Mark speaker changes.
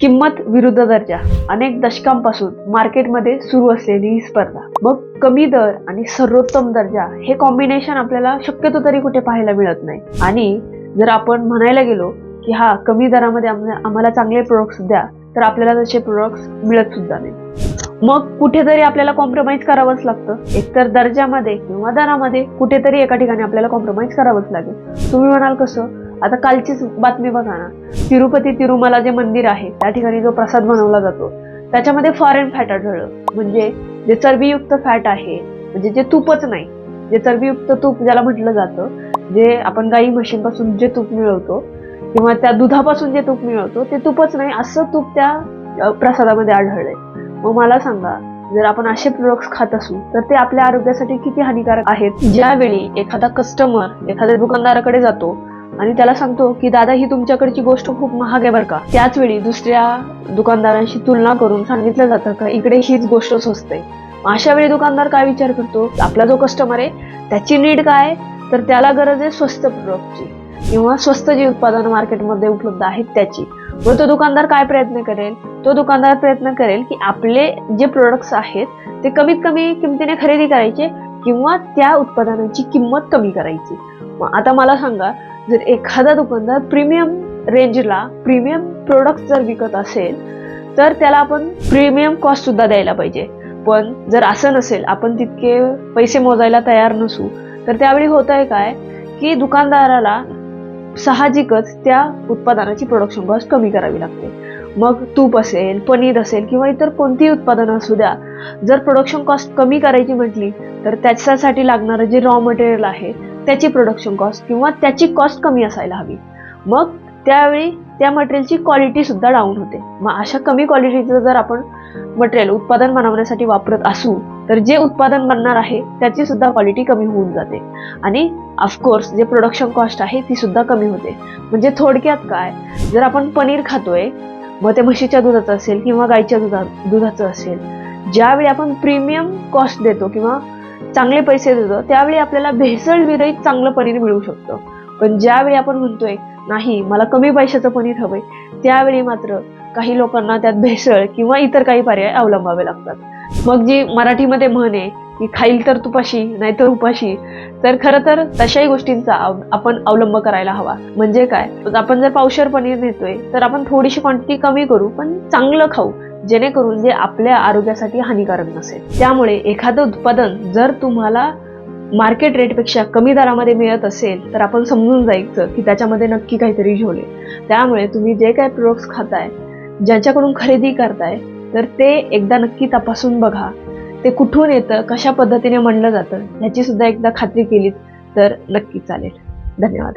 Speaker 1: किंमत विरुद्ध दर्जा. अनेक दशकांपासून मार्केटमध्ये सुरू असलेली ही स्पर्धा. मग कमी दर आणि सर्वोत्तम दर्जा हे कॉम्बिनेशन आपल्याला शक्यतो तरी कुठे पाहायला मिळत नाही. आणि जर आपण म्हणायला गेलो की हा कमी दरामध्ये आम्हाला चांगले प्रोडक्ट्स द्या तर आपल्याला तसे प्रोडक्ट्स मिळत सुद्धा नाही. मग कुठेतरी आपल्याला कॉम्प्रोमाइज करावंच लागतं. एकतर दर्जामध्ये किंवा दरामध्ये कुठेतरी एका ठिकाणी आपल्याला कॉम्प्रोमाइज करावंच लागेल. तुम्ही म्हणाल कसं? आता कालचीच बातमी बघा ना. तिरुपती तिरुमला जे मंदिर आहे त्या ठिकाणी जो प्रसाद बनवला जातो त्याच्यामध्ये फॉरेन फॅट आढळलं. म्हणजे जे चरबीयुक्त फॅट आहे म्हणजे जे तूपच नाही जे चरबीयुक्त तूप ज्याला म्हटलं जातं जे आपण गाई म्हशींपासून जे तूप मिळवतो किंवा त्या दुधापासून जे तूप मिळवतो ते तूपच नाही असं तूप त्या प्रसादामध्ये आढळलंय. मग मला सांगा जर आपण असे प्रोडक्ट्स खात असू तर ते आपल्या आरोग्यासाठी किती हानिकारक आहेत? ज्यावेळी एखादा कस्टमर एखाद्या दुकानदाराकडे जातो आणि त्याला सांगतो की दादा ही तुमच्याकडची गोष्ट खूप महाग आहे बरं का. त्याच वेळी दुसऱ्या दुकानदारांशी तुलना करून सांगितलं जातं का इकडे हीच गोष्ट स्वस्त आहे. अशा वेळी दुकानदार काय विचार करतो? आपला जो कस्टमर आहे त्याची नीड काय तर त्याला गरज आहे स्वस्त प्रोडक्टची किंवा स्वस्त जी उत्पादन मार्केटमध्ये उपलब्ध आहेत त्याची. व तो दुकानदार काय प्रयत्न करेल? तो दुकानदार प्रयत्न करेल की आपले जे प्रोडक्ट्स आहेत ते कमीत कमी किमतीने खरेदी करायचे किंवा त्या उत्पादनाची किंमत कमी करायची. मग आता मला सांगा जर एखादा दुकानदार प्रीमियम रेंजला प्रीमियम प्रोडक्ट जर विकत असेल तर त्याला आपण प्रीमियम कॉस्ट सुद्धा द्यायला पाहिजे. पण जर असं नसेल आपण तितके पैसे मोजायला तयार नसू तर त्यावेळी होत आहे काय की दुकानदाराला साहजिकच त्या उत्पादनाची प्रोडक्शन कॉस्ट कमी करावी लागते. मग तूप असेल पनीर असेल किंवा इतर कोणतीही उत्पादनं असू द्या. जर प्रोडक्शन कॉस्ट कमी करायची म्हटली तर त्याच्यासाठी लागणारं जे रॉ मटेरियल आहे त्याची प्रोडक्शन कॉस्ट किंवा त्याची कॉस्ट कमी असायला हवी. मग त्यावेळी त्या मटेरियलची क्वालिटी सुद्धा डाऊन होते. मग अशा कमी क्वालिटीचं जर आपण मटेरियल उत्पादन बनवण्यासाठी वापरत असू तर जे उत्पादन बनणार आहे त्याची सुद्धा क्वालिटी कमी होऊन जाते. आणि ऑफकोर्स जे प्रोडक्शन कॉस्ट आहे ती सुद्धा कमी होते. म्हणजे थोडक्यात काय? जर आपण पनीर खातोय मग ते म्हशीच्या दुधाचं असेल किंवा गाईच्या दुधा दुधाचं असेल. ज्यावेळी आपण प्रीमियम कॉस्ट देतो किंवा चांगले पैसे देतो त्यावेळी आपल्याला भेसळ विरहित चांगलं पनीर मिळू शकतं. पण ज्यावेळी आपण म्हणतोय नाही मला कमी पैशाचं पनीर हवंय त्यावेळी मात्र काही लोकांना त्यात भेसळ किंवा इतर काही पर्याय अवलंबावे लागतात. मग जी मराठीमध्ये म्हण आहे की खाईल तर तुपाशी नाहीतर उपाशी. तर खरं तर तशाही गोष्टींचा आपण अवलंब करायला हवा. म्हणजे काय? आपण जर पावशर पनीर नेतोय तर आपण थोडीशी क्वांटिटी कमी करू पण चांगलं खाऊ जेणेकरून जे आपल्या आरोग्यासाठी हानिकारक नसेल. त्यामुळे एखादं उत्पादन जर तुम्हाला मार्केट रेटपेक्षा कमी दरामध्ये मिळत असेल तर आपण समजून जायचं की त्याच्यामध्ये नक्की काहीतरी झोले. त्यामुळे तुम्ही जे काही प्रोडक्ट्स खाताय ज्यांच्याकडून खरेदी करताय तर ते एकदा नक्की तपासून बघा. ते कुठून येतं कशा पद्धतीने म्हणलं जातं ह्याची सुद्धा एकदा खात्री केलीत तर नक्की चालेल. धन्यवाद.